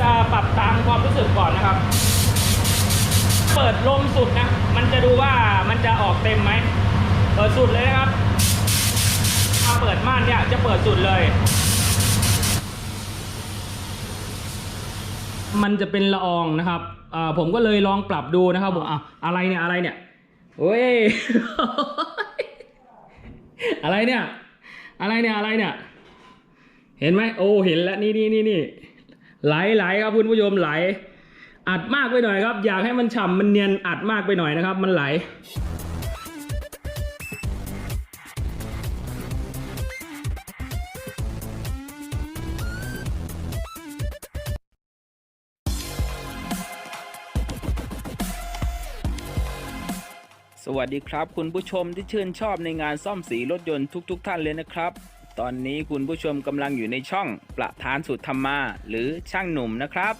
จะปรับตามความรู้สึกก่อนนะครับ เปิดลมสุดนะ มันจะดูว่ามันจะออกเต็มไหม เปิดสุดเลยนะครับ ถ้าเปิดม่านเนี่ยจะเปิดสุดเลย มันจะเป็นละอองนะครับอ่าผมก็เลยลองปรับดูนะครับผมอะอะไรเนี่ยอะไรเนี่ยโอ้ย อะไรเนี่ย อะไรเนี่ย อะไรเนี่ย เห็นไหมโอ้ เห็นแล้ว นี่นี่นี่นี่ ไหลไหลครับคุณผู้ชมไหล อัดมากไปหน่อยครับ อยากให้มันฉ่ำมันเนียนอัดมากไปหน่อยนะครับ มันไหลสวัสดีครับ คุณผู้ชมที่ชื่นชอบในงานซ่อมสีรถยนต์ทุก ๆทท่านเลยนะครับ ตอนนี้คุณผู้ชมกำลังอยู่ในช่องประธานสุดธรรมา หรือช่างหนุ่มนะครับ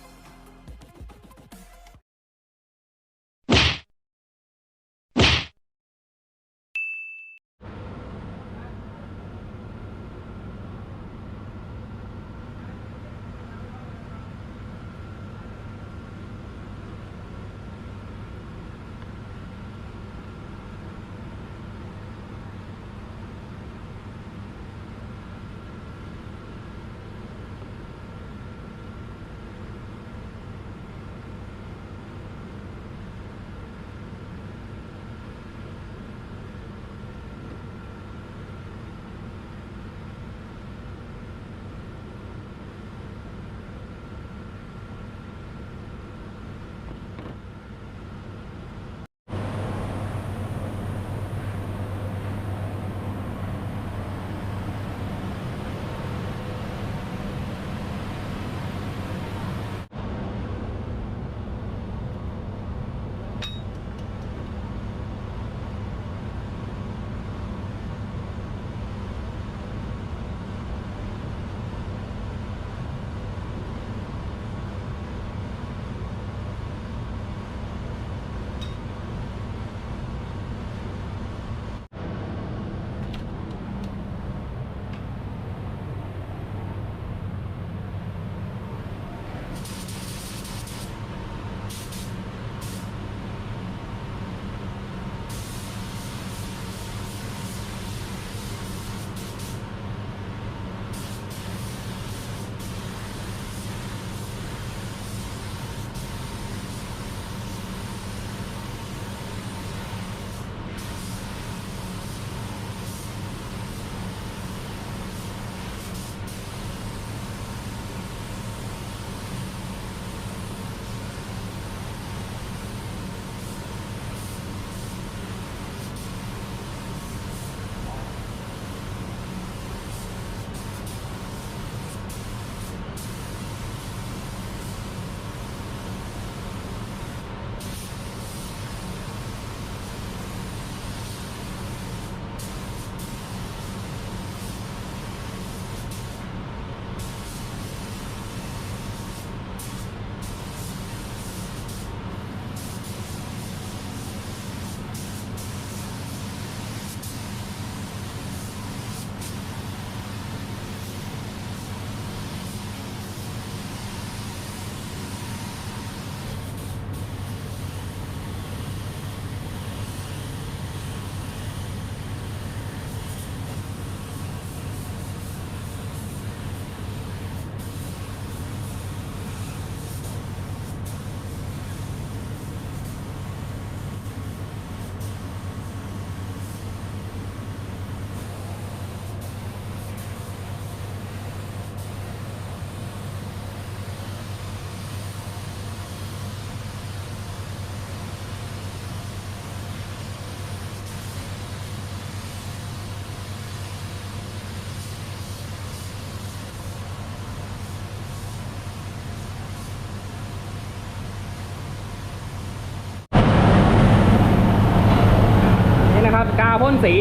สี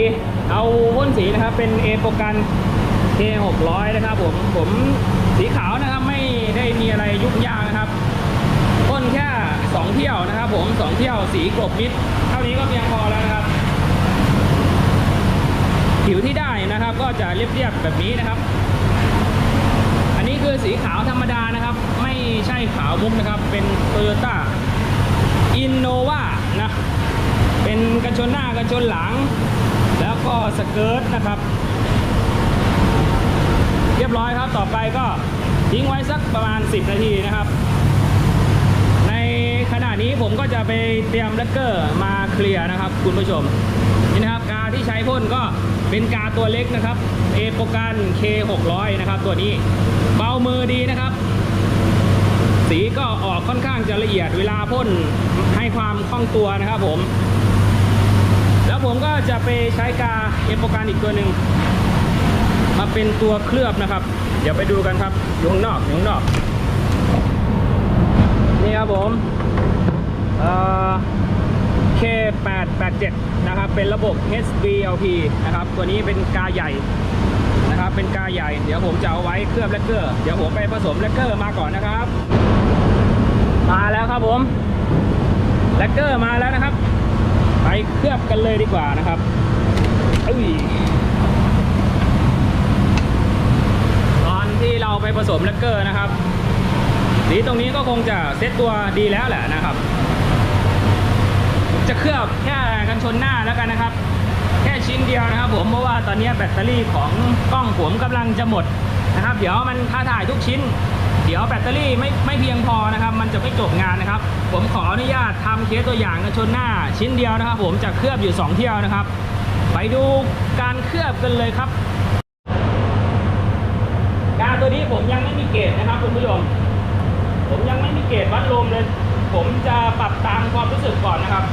เอาพ่นสีนะครับ เป็นเอโปกัน K600 นะครับผมผมสีขาวนะครับไม่ได้มีอะไรยุ่งยากนะครับพ่นแค่ 2 เที่ยวนะครับ ผม 2 เที่ยวสีกลบมิดเท่านี้ก็เพียงพอแล้วนะครับ ผิวที่ได้นะครับ ก็จะเรียบๆแบบนี้นะครับ อันนี้คือสีขาวธรรมดานะครับ ไม่ใช่ขาวมุกนะครับ เป็น Toyota Innova นะ เป็นกันชนหน้ากันชนหลัง แล้วก็สเกิร์ตนะครับ เรียบร้อยครับต่อไปก็ทิ้งไว้สักประมาณ 10 นาทีนะครับ ในขณะนี้ผมก็จะไปเตรียมแลกเกอร์มาเคลียร์นะครับ คุณผู้ชมนี่นะครับกาที่ใช้พ่นก็เป็นกาตัวเล็กนะครับเอโปกัน K600 นะครับ ตัวนี้เบามือดีนะครับ สีก็ออกค่อนข้างจะละเอียดเวลาพ่นให้ความคล่องตัวนะครับผม แล้วผมก็จะไปใช้กาเอโปกันอีกตัวหนึ่งมาเป็นตัวเคลือบนะครับ เดี๋ยวไปดูกันครับอยู่ข้างนอกอยู่ข้างนอก นี่ครับผมเอ่อ K887 นะครับ เป็นระบบ HVLP นะครับ ตัวนี้เป็นกาใหญ่นะครับ เป็นกาใหญ่ เดี๋ยวผมจะเอาไว้เคลือบแลกเกอร์ เดี๋ยวผมไปผสมแลกเกอร์มาก่อนนะครับ มาแล้วครับผมแลกเกอร์มาแล้วนะครับ ไปเคลือบกันเลยดีกว่านะครับอุ้ยตอนที่เราไปผสมแลกเกอร์นะครับสีตรงนี้ก็คงจะเซ็ตตัวดีแล้วแหละนะครับจะเคลือบแค่กันชนหน้าแล้วกันนะครับ แค่ชิ้นเดียวนะครับ ผมเพราะว่าตอนนี้แบตเตอรี่ของกล้องผมกำลังจะหมดนะครับ เดี๋ยวมันถ้าถ่ายทุกชิ้น เดี๋ยวแบตเตอรี่ไม่ไม่เพียงพอนะครับ มันจะไม่จบงานนะครับ ผมขออนุญาตทำเคสตัวอย่างกันชนหน้าชิ้นเดียวนะครับ ผมจะเคลือบอยู่ 2 เที่ยวนะครับ ไปดูการเคลือบกันเลยครับ การตัวนี้ผมยังไม่มีเกจนะครับคุณผู้ชมผมยังไม่มีเกจวัดลมเลย ผมจะปรับตามความรู้สึกก่อนนะครับ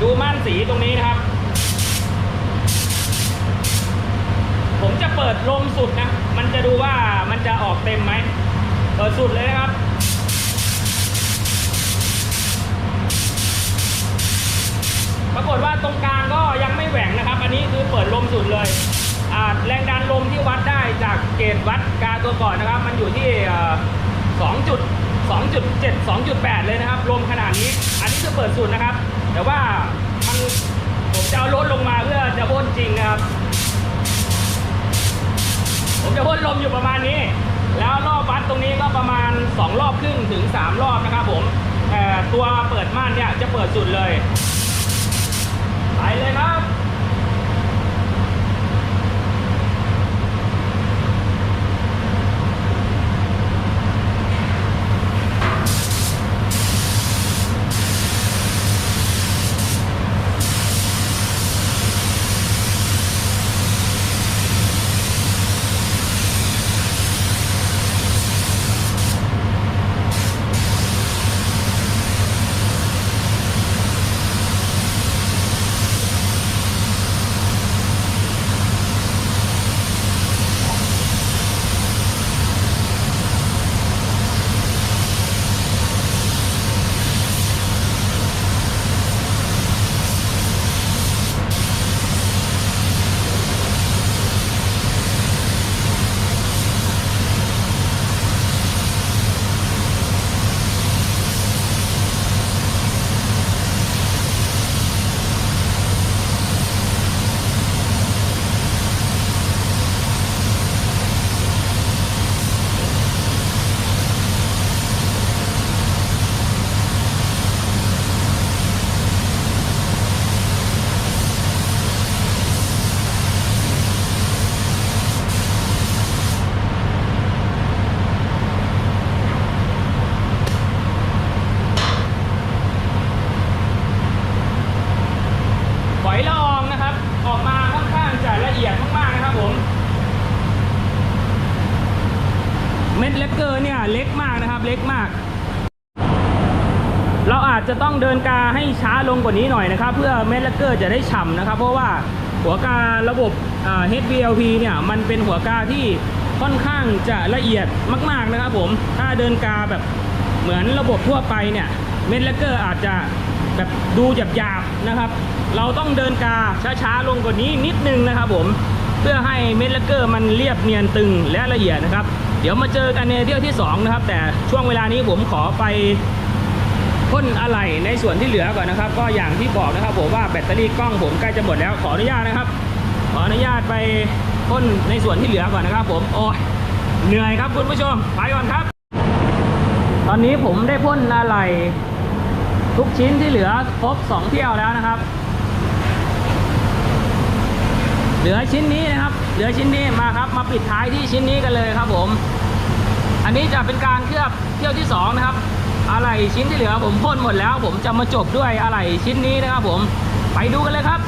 ดูม่านสีตรงนี้นะครับ ผมจะเปิดลมสุดนะ มันจะดูว่ามันจะออกเต็มไหม เปิดสุดเลยนะครับ ปรากฏว่าตรงกลางก็ยังไม่แหว่งนะครับ อันนี้คือเปิดลมสุดเลยแรงดันลมที่วัดได้จากเกณฑ์วัดกาตัวก่อนนะครับ มันอยู่ที่เอ่อ2จุด2.7 2.8 เลยนะครับลมขนาดนี้ อันนี้คือเปิดสุดนะครับ แต่ว่ามันผมจะเอาลดลงมาเพื่อจะพ่นจริงนะครับ ผมจะพ่นลมอยู่ประมาณนี้ แล้วรอบวัดตรงนี้ก็ประมาณ 2 รอบครึ่งถึง 3 รอบนะครับผมตัวเปิดม่านเนี่ยจะเปิดสุดเลย ไปเลยครับ ฝอยละอองนะครับ ออกมาค่อนข้างจะละเอียดมากๆนะครับผม เกอร์เนี่ยเล็กมากนะครับ เล็กมาก เราอาจจะต้องเดินกาให้ช้าลงกว่านี้หน่อยนะครับ เพื่อเม็ดเลกเกอร์จะได้ฉ่ำนะครับ เพราะว่าหัวการะบบ HVLP เนี่ยมันเป็นหัวกาที่ค่อนข้างจะละเอียดมาก ๆนะครับผม ถ้าเดินกาแบบเหมือนระบบทั่วไปเนี่ย เม็ดเลกเกอร์อาจจะแบบดูหยาบๆนะครับ เราต้องเดินกาช้าๆลงกว่านี้นิดนึงนะครับผม เพื่อให้เม็ดเลกเกอร์มันเรียบเนียนตึงและละเอียดนะครับ เดี๋ยวมาเจอกันในเที่ยวที่สองนะครับ แต่ช่วงเวลานี้ผมขอไปพ่นอะไหล่ในส่วนที่เหลือก่อนนะครับ ก็อย่างที่บอกนะครับผมว่าแบตเตอรี่กล้องผมใกล้จะหมดแล้วขออนุญาตนะครับ ขออนุญาตไปพ่นในส่วนที่เหลือก่อนนะครับ ผมโอ้ยเหนื่อยครับคุณผู้ชมไปก่อนครับ ตอนนี้ผมได้พ่นอะไรทุกชิ้นที่เหลือครบสองเที่ยวแล้วนะครับ เหลือชิ้นนี้นะครับ เหลือชิ้นนี้มาครับ มาปิดท้ายที่ชิ้นนี้กันเลยครับผม อันนี้จะเป็นการเคลือบเที่ยวที่สองนะครับ อะไรชิ้นที่เหลือผมพ่นหมดแล้ว ผมจะมาจบด้วยอะไรชิ้นนี้นะครับผม ไปดูกันเลยครับ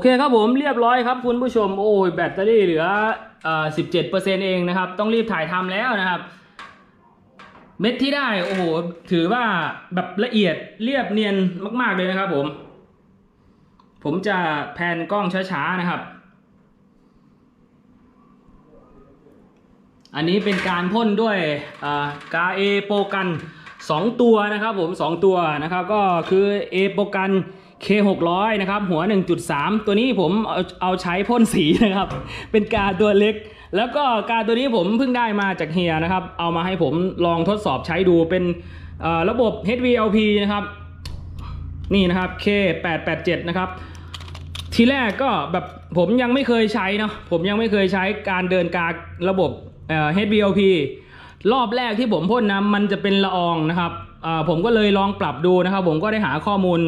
อเคครับผมเรียบร้อยครับคุณผู้ชมโอ้ยแบตเตอรี่เหลืออ่า17%เองนะครับ ต้องรีบถ่ายทำแล้วนะครับ เม็ดที่ได้โอ้โหถือว่าแบบละเอียดเรียบเนียนมาก ๆ เลยนะครับผม ผมจะแพนกล้องช้า ๆ นะครับ อันนี้เป็นการพ่นด้วยกาเอโปกัน 2 ตัวนะครับผม 2 ตัวนะครับ ก็คือเอโปกัน K600 นะครับหัว 1.3 ตัวนี้ผมเอาเอาใช้พ่นสีนะครับ เป็นกาตัวเล็ก แล้วก็กาตัวนี้ผมเพิ่งได้มาจากเฮียนะครับ เอามาให้ผมลองทดสอบใช้ดูเป็นระบบ HVLP นะครับ นี่นะครับ K887 นะครับทีแรกก็แบบผมยังไม่เคยใช้เนาะผมยังไม่เคยใช้การเดินการะบบ HVLP รอบแรกที่ผมพ่นนะมันจะเป็นละอองนะครับ ผมก็เลยลองปรับดูนะครับ ผมก็ได้หาข้อมูล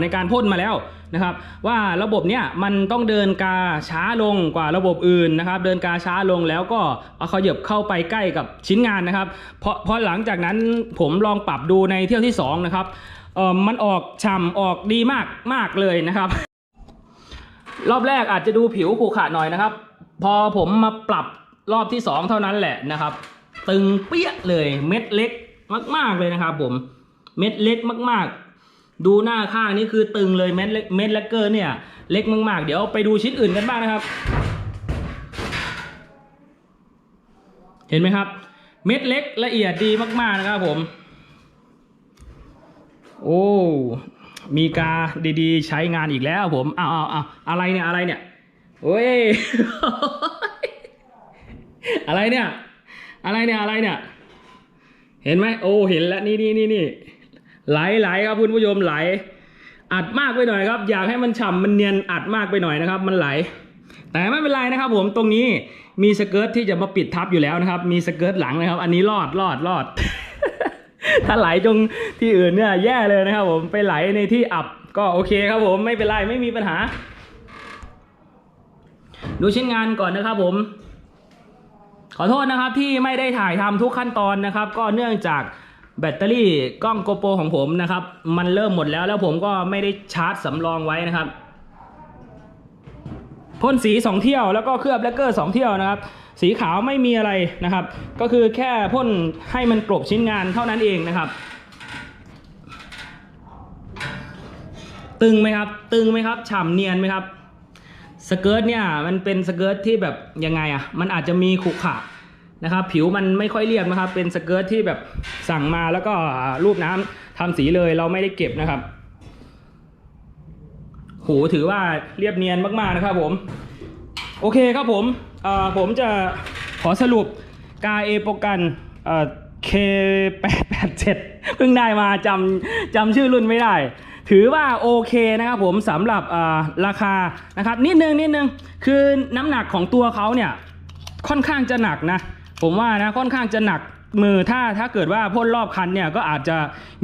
ในการพ่นมาแล้วนะครับ ว่าระบบเนี้ยมันต้องเดินกาช้าลงกว่าระบบอื่นนะครับ เดินกาช้าลงแล้วก็เอาขยับเข้าไปใกล้กับชิ้นงานนะครับ เพราะเพราะหลังจากนั้นผมลองปรับดูในเที่ยวที่สองนะครับมันออกฉ่ำออกดีมากมากเลยนะครับ รอบแรกอาจจะดูผิวขรุขระหน่อยนะครับ พอผมมาปรับรอบที่สองเท่านั้นแหละนะครับ ตึงเปี้ยเลยเม็ดเล็ก มาก ๆ เลยนะครับผม เม็ดเล็กมากๆ ดูหน้าข้างนี่คือตึงเลยเม็ดเล็กเม็ดแลกเกอร์เนี่ย เล็กมาก ๆ เดี๋ยวไปดูชิ้นอื่นกันบ้างนะครับ เห็นไหมครับ เม็ดเล็กละเอียดดีมากๆนะครับผม โอ้มีกาดีๆ ใช้งานอีกแล้วผมอ้าวอ้าวอ้าวอะไรเนี่ยอะไรเนี่ยโอ้ยอะไรเนี่ย อะไรเนี่ย อะไรเนี่ย เห็นไหมโอ้เห็นแล้วนี่นี่นี่นี่ไหลไหลครับคุณผู้ชมไหล อัดมากไปหน่อยครับ อยากให้มันฉ่ำมันเนียนอัดมากไปหน่อยนะครับ มันไหล แต่ไม่เป็นไรนะครับ ผมตรงนี้มีสเกิร์ตที่จะมาปิดทับอยู่แล้วนะครับ มีสเกิร์ตหลังนะครับ อันนี้รอดรอดรอด ถ้าไหลตรงที่อื่นเนี่ยแย่เลยนะครับ ผมไปไหลในที่อับก็โอเคครับผมไม่เป็นไรไม่มีปัญหา ดูชิ้นงานก่อนนะครับผม ขอโทษนะครับที่ไม่ได้ถ่ายทำทุกขั้นตอนนะครับ ก็เนื่องจากแบตเตอรี่กล้องโกโปรของผมนะครับ มันเริ่มหมดแล้วแล้วผมก็ไม่ได้ชาร์จสำรองไว้นะครับพ่นสี 2 เที่ยวแล้วก็เคลือบแลกเกอร์2เที่ยวนะครับ สีขาวไม่มีอะไรนะครับ ก็คือแค่พ่นให้มันกลบชิ้นงานเท่านั้นเองนะครับ ตึงไหมครับ ตึงไหมครับฉ่ำเนียนไหมครับ สเกิร์ตเนี่ยมันเป็นสเกิร์ตที่แบบยังไงอะ่ะมันอาจจะมีขรุขระนะครับผิวมันไม่ค่อยเรียบนะครับ เป็นสเกิร์ตที่แบบสั่งมาแล้วก็รูปน้ำทำสีเลยเราไม่ได้เก็บนะครับโหถือว่าเรียบเนียนมากๆนะครับผมโอเคครับผมเออผมจะขอสรุปกาเอโปกันเอ่อ K887 เพิ่งได้มาจำจำชื่อรุ่นไม่ได้ ถือว่าโอเคนะครับผมสำหรับราคานะครับนิดนึงนิดนึงคือน้ำหนักของตัวเขาเนี่ยค่อนข้างจะหนักนะ ผมว่านะค่อนข้างจะหนักมือถ้าถ้าเกิดว่าพ่นรอบคันเนี่ยก็อาจจะ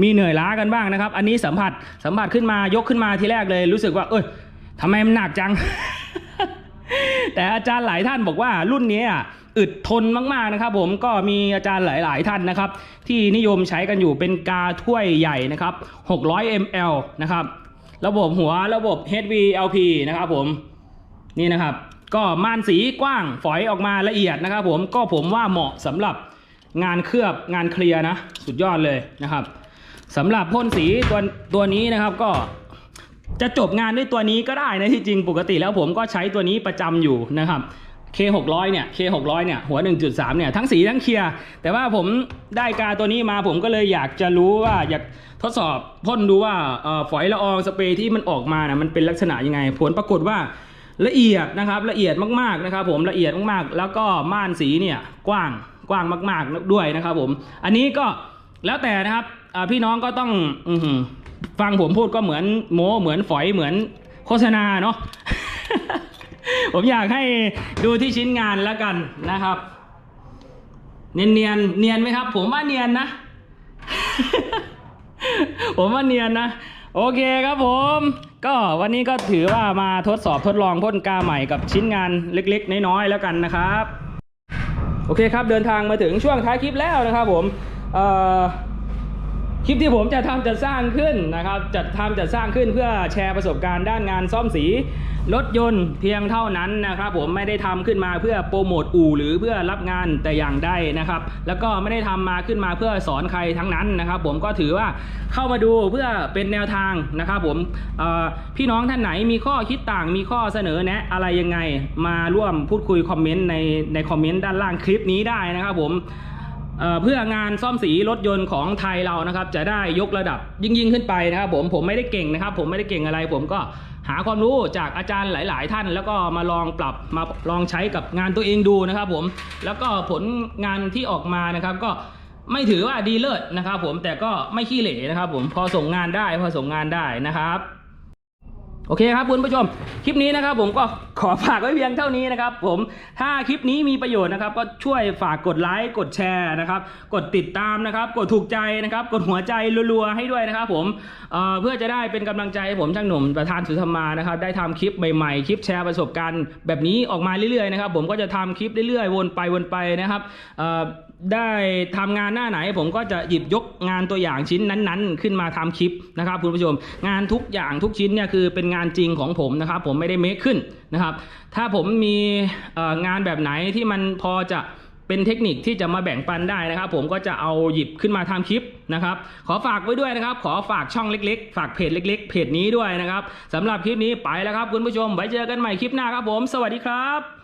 มีเหนื่อยล้ากันบ้างนะครับ อันนี้สัมผัสสัมผัสขึ้นมายกขึ้นมาทีแรกเลยรู้สึกว่า เอ้ยทำไมมันหนักจัง แต่อาจารย์หลายท่านบอกว่ารุ่นนี้อะ อึดทนมากๆนะครับ ผมก็มีอาจารย์หลาย ๆ ท่านนะครับ ที่นิยมใช้กันอยู่เป็นกาถ้วยใหญ่นะครับ 600 ml นะครับ ระบบหัวระบบ HVLP นะครับผมนี่นะครับ ก็ม่านสีกว้างฝอยออกมาละเอียดนะครับ ผมก็ผมว่าเหมาะสำหรับงานเคลือบงานเคลียร์นะ สุดยอดเลยนะครับสำหรับพ่นสีตัวตัวนี้นะครับก็จะจบงานด้วยตัวนี้ก็ได้นะที่จริงปกติแล้วผมก็ใช้ตัวนี้ประจำอยู่นะครับ K 6 0 0 เนี่ย K 6 0 0 เนี่ย หัว 1.3 เนี่ย ทั้งสีทั้งเคลียร์แต่ว่าผมได้กาตัวนี้มาผมก็เลยอยากจะรู้ว่าอยากทดสอบพ่นดูว่าฝอยละอองสเปรย์ที่มันออกมานะมันเป็นลักษณะยังไง ผลปรากฏว่าละเอียดนะครับละเอียดมากๆนะครับผมละเอียดมากๆ แล้วก็ม่านสีเนี่ยกว้างกว้างมาก ๆด้วยนะครับผม อันนี้ก็แล้วแต่นะครับพี่น้องก็ต้องอฟังผมพูดก็เหมือนโมเหมือนฝอยเหมือนโฆษณาเนาะ ผมอยากให้ดูที่ชิ้นงานแล้วกันนะครับ เนียนเนียนๆเนียนไหมครับ ผมว่าเนียนนะ ผมว่าเนียนนะ โอเคครับผม ก็วันนี้ก็ถือว่ามาทดสอบทดลองพ่นกาใหม่กับชิ้นงานเล็กๆ น้อยๆแล้วกันนะครับ โอเคครับเดินทางมาถึงช่วงท้ายคลิปแล้วนะครับผมเอ่อ คลิปที่ผมจะทำจะสร้างขึ้นนะครับจะทำจะสร้างขึ้นเพื่อแชร์ประสบการณ์ด้านงานซ่อมสีรถยนต์เพียงเท่านั้นนะครับผมไม่ได้ทำขึ้นมาเพื่อโปรโมทอู่หรือเพื่อรับงานแต่อย่างใดนะครับ แล้วก็ไม่ได้ทำมาขึ้นมาเพื่อสอนใครทั้งนั้นนะครับ ผมก็ถือว่าเข้ามาดูเพื่อเป็นแนวทางนะครับผมพี่น้องท่านไหนมีข้อคิดต่างมีข้อเสนอแนะอะไรยังไงมาร่วมพูดคุยคอมเมนต์ในในคอมเมนต์ด้านล่างคลิปนี้ได้นะครับผม เพื่องานซ่อมสีรถยนต์ของไทยเรานะครับ จะได้ยกระดับยิ่งยิ่งขึ้นไปนะครับผมผมไม่ได้เก่งนะครับ ผมไม่ได้เก่งอะไร ผมก็หาความรู้จากอาจารย์หลาย ๆ ท่าน แล้วก็มาลองปรับมาลองใช้กับงานตัวเองดูนะครับ ผมแล้วก็ผลงานที่ออกมานะครับ ก็ไม่ถือว่าดีเลิศนะครับ ผมแต่ก็ไม่ขี้เหร่นะครับ ผมพอส่งงานได้พอส่งงานได้นะครับ โอเคครับคุณผู้ชม คลิปนี้นะครับผมก็ขอฝากไว้เพียงเท่านี้นะครับผมถ้าคลิปนี้มีประโยชน์นะครับ ก็ช่วยฝากกดไลค์กดแชร์นะครับ กดติดตามนะครับ กดถูกใจนะครับ กดหัวใจรัวๆให้ด้วยนะครับผมเเพื่อจะได้เป็นกำลังใจให้ผมช่างหนุ่มประธานสุธรรมานะครับ ได้ทำคลิปใหม่ๆ คลิปแชร์ประสบการณ์ แบบนี้ออกมาเรื่อยๆนะครับ ผมก็จะทำคลิปเรื่อยๆ วนไปวนไปนะครับ ได้ทำงานหน้าไหน ผมก็จะหยิบยกงานตัวอย่างชิ้นนั้นๆ ขึ้นมาทำคลิปนะครับคุณผู้ชม งานทุกอย่างทุกชิ้นเนี่ยคือเป็นงานจริงของผมนะครับผมไม่ได้เมคขึ้นนะครับ ถ้าผมมีงานแบบไหนที่มันพอจะเป็นเทคนิคที่จะมาแบ่งปันได้นะครับ ผมก็จะเอาหยิบขึ้นมาทำคลิปนะครับ ขอฝากไว้ด้วยนะครับ ขอฝากช่องเล็ก ๆ ฝากเพจเล็ก ๆ เพจนี้ด้วยนะครับสำหรับคลิปนี้ไปแล้วครับคุณผู้ชมไว้เจอกันใหม่คลิปหน้าครับผม สวัสดีครับ